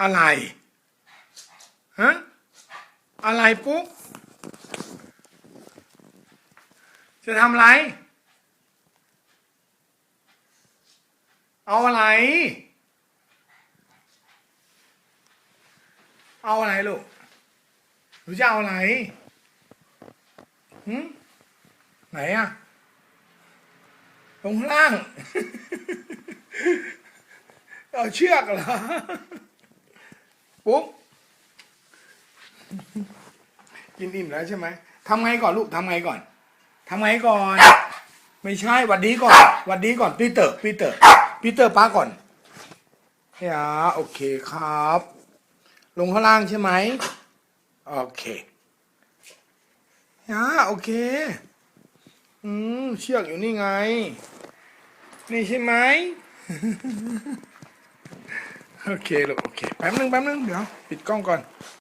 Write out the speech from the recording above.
อะไรฮะอะไรปุ๊กจะทำอะไร เอาอะไร เอาอะไรลูกหนูจะเอาอะไรหืมไหนอะลงข้างล่าง เอาเชือกเหรอ ปุ๊บกินอิ่มแล้วใช่ไหมทำไงก่อนลูกทำไงก่อนทำไงก่อน ไม่ใช่หวัดดีก่อนหวัดดีก่อนปีเตอร์ปีเตอร์ปีเตอร์ป้าก่อนยาโอเคครับ ลงข้างล่างใช่ไหมโอเคยาโอเค อืมเชือกอยู่นี่ไง นี่ใช่ไหม โอเคลูกโอเคแป๊บนึงแป๊บนึงเดี๋ยว ปิดกล้องก่อน